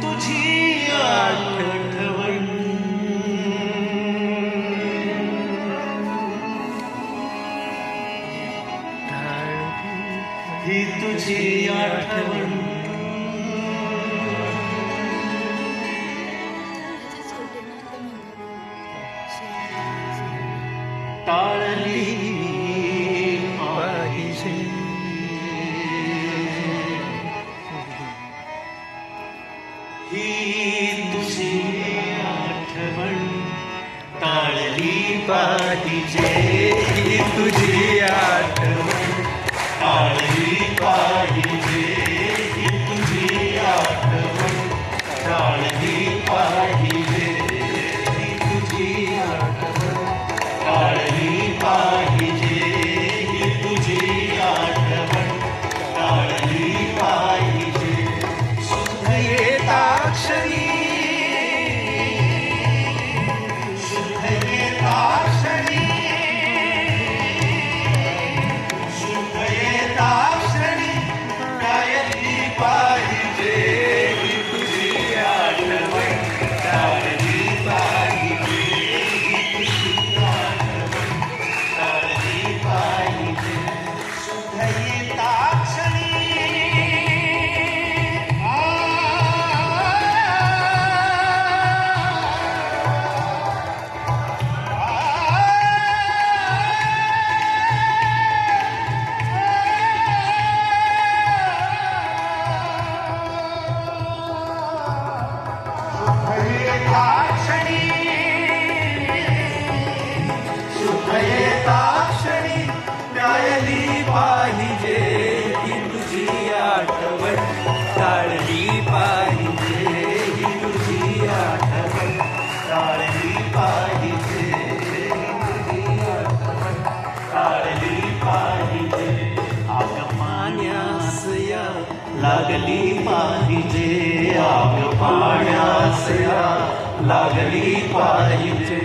todo dia. Ai, पाण्यासया लागली पाहिजे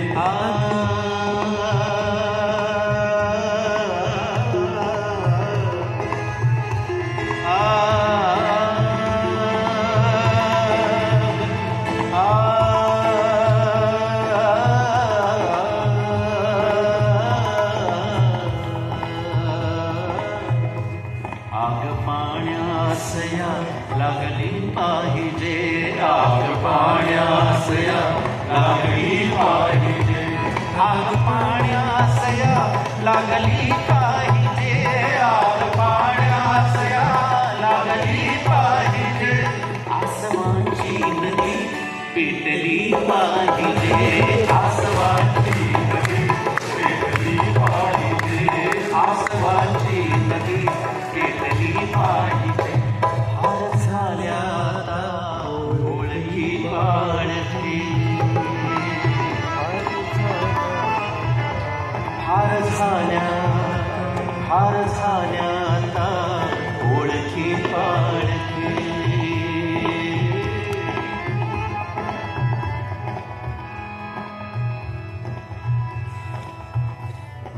लागली पाहिजे. आग पाण्यासया लागली पाहिजे. आग पाण्यासया लागली पाहिजे. आसमानची नदी पेटली पाहिजे.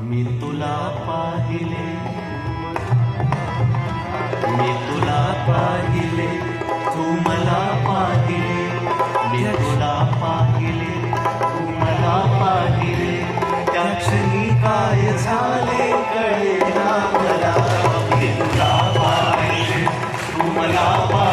मी तुला पाहिले. मी तुला पाहिले. तू मला पाहिले. मी तुला पाहिले. तू मला पाहिले. त्या क्षणी काय झाले कळेला मला. मी तुला पाहिले. तू मला पाहिले.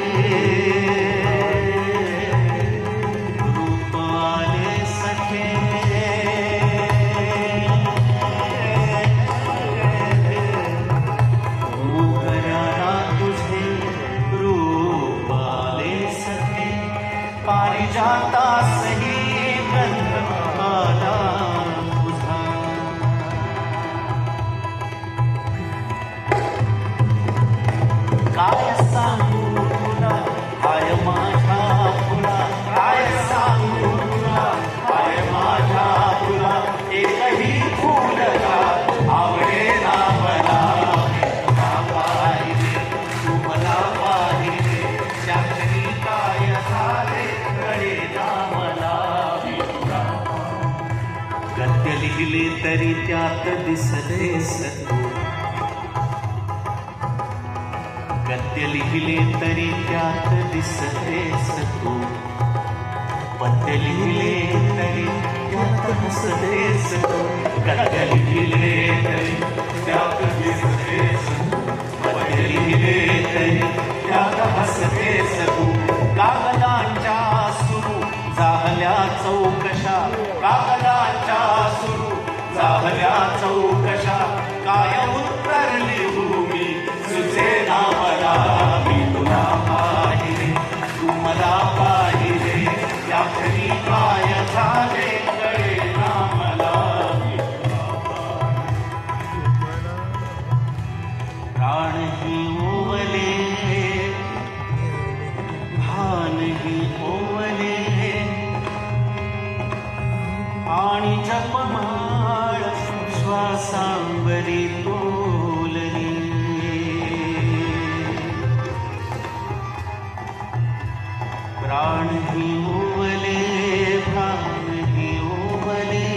शिकले तरी त्यात दिसते गद्य लिहिले तरी त्यात दिसते सतो पद्य लिहिले तरी त्यात हसते सतो गद्य लिहिले तरी त्यात दिसते ही ओवले भान ही ओवले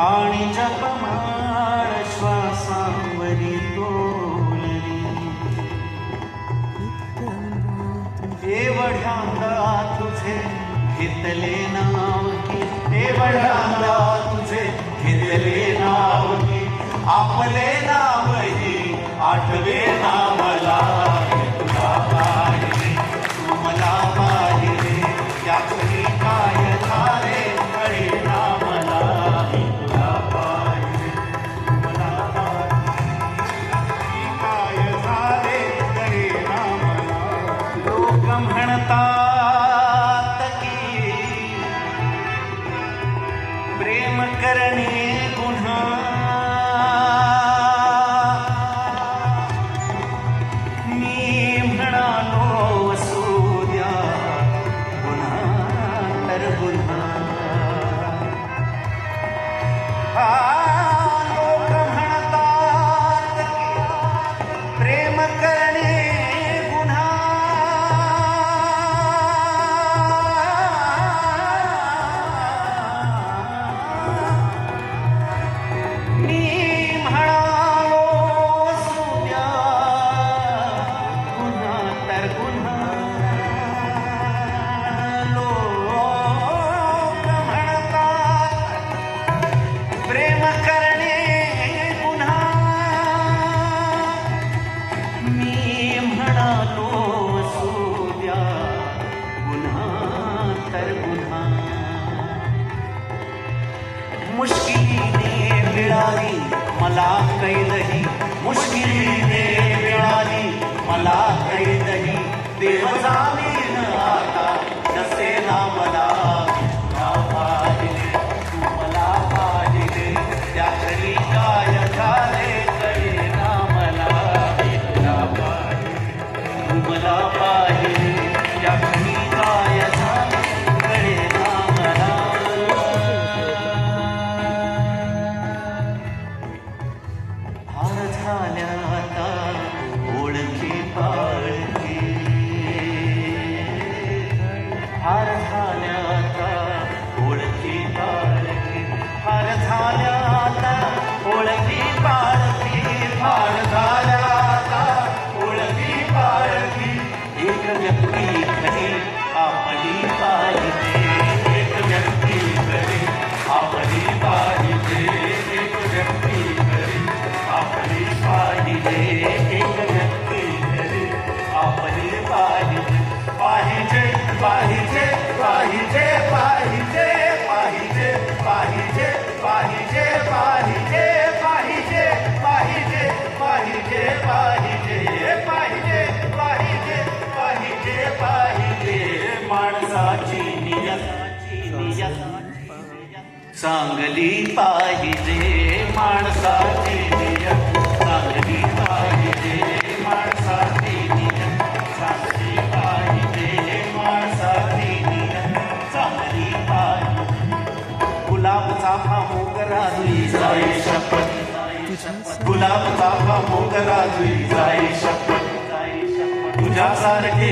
आणि जपमाळ श्वासांवरी तोलले. एवढ्यांदा तुझे घेतले नाव की एवढ्यांदा तुझे घेतले नाव की आपले ब्रह्मणता तकी। प्रेम करणी चांगली पाहिजे, माणसाची नियत. चांगली पाहिजे, माणसाची नियत. चांगली पाहिजे, माणसाची नियत. चांगली गुलाब चाफा मोगरा जुई जाई शपथ. गुलाब चाफा मोगरा जुई जाई शपथ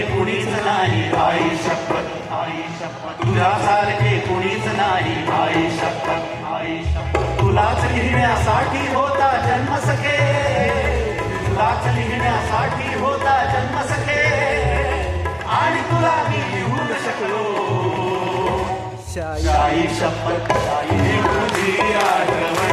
कुणीच नाही आई शपथ. आई शपथ. तुझ्यासारखे कुणीच नाही आई शपथ. तुलाच लिहिण्यासाठी होता जन्म सखे तुलाच लिहिण्यासाठी होता जन्म सखे आणि तुला मी लिहू शकलो. शाही शपथ शाही आठवण